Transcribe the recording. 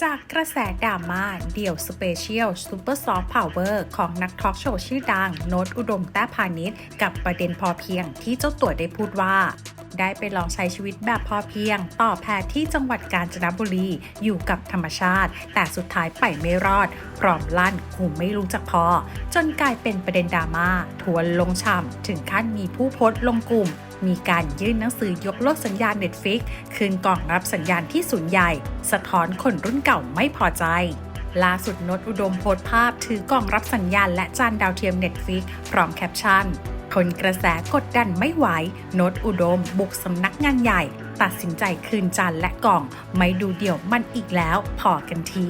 จากกระแสดราม่าเดี่ยวสเปเชียลซูเปอร์ซอฟต์พาวเวอร์ของนักทอล์กโชว์ชื่อดัง โนตอุดมแต้พาณิชย์กับประเด็นพอเพียงที่เจ้าตัวได้พูดว่า ได้ไปลองใช้ชีวิตแบบพอเพียง ต่อแพรที่จังหวัดกาญจนบุรีอยู่กับธรรมชาติ แต่สุดท้ายไปไม่รอด พร้อมลั่นกูไม่รู้จักพอ จนกลายเป็นประเด็นดราม่าทวนลงช่ำถึงขั้นมีผู้โพสต์ลงกลุ่ม มีการยื่นหนังสือยกเลิกสัญญาณ Netflix คืนกล่องรับสัญญาณที่ศูนย์ใหญ่ สะท้อนคนรุ่นเก่าไม่พอใจล่าสุดนตอุดมโพสต์ภาพ ถือกล่องรับสัญญาณและจานดาวเทียม Netflix พร้อมแคปชั่นทนกระแสกดดันไม่ไหวโนตอุดม บุกสำนักงานใหญ่ ตัดสินใจคืนจานและกล่อง ไม่ดูเดี่ยวมันอีกแล้ว พอกันที